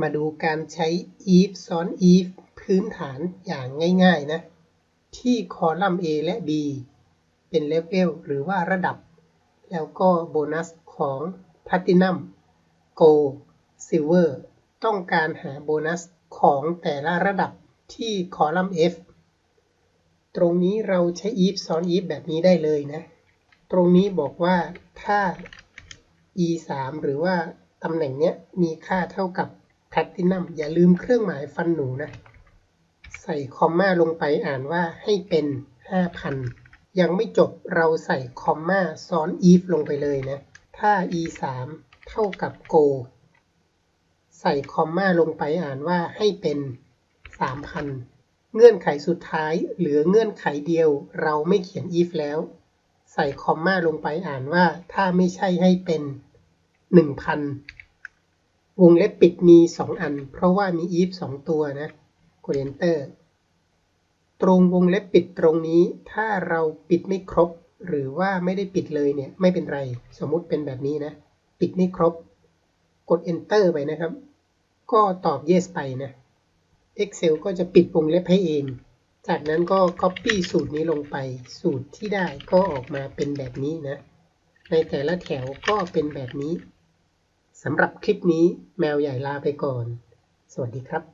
มาดูการใช้ if ซ้อน if พื้นฐานอย่างง่าย ๆ นะ ที่คอลัมน์ A และ B เป็นเลเวลหรือว่าระดับ แล้วก็โบนัสของ Platinum Gold Silver ต้องการหาโบนัสของแต่ละระดับที่คอลัมน์ F ตรงนี้เราใช้ if ซ้อน if แบบนี้ได้เลยนะ ตรงนี้บอกว่าถ้า e 3หรือว่าตำแหน่งเนี้ยมีค่าเท่ากับ platinum อย่าลืมเครื่องหมายฟันหนูนะ ใส่คอมมาลงไปอ่านว่าให้เป็น 5,000 ยังไม่จบเราใส่คอมมาซ้อน if ลงไปเลยนะ ถ้า e 3เท่ากับ go ใส่คอมมาลงไปอ่านว่าให้เป็น 3,000 เงื่อนไขสุดท้าย เหลือเงื่อนไขเดียวเราไม่เขียน if แล้ว ใส่คอมมาลงไปอ่านว่าถ้าไม่ใช่ให้เป็น 1,000 วงเล็บปิดมี 2 อัน เพราะว่ามี if 2 ตัวนะกด enter ตรงวงเล็บปิดตรงนี้ ถ้าเราปิดไม่ครบ หรือว่าไม่ได้ปิดเลยเนี่ย ไม่เป็นไร สมมุติเป็นแบบนี้นะ ปิดไม่ครบ กด enter ไปนะครับ ก็ตอบ yes ไปนะ Excel ก็จะปิดวงเล็บให้เอง จากนั้นก็ copy สูตรนี้ลงไป สูตรที่ได้ก็ออกมาเป็นแบบนี้นะ ในแต่ละแถวก็เป็นแบบนี้ สำหรับคลิปนี้แมวใหญ่ลาไปก่อน สวัสดีครับ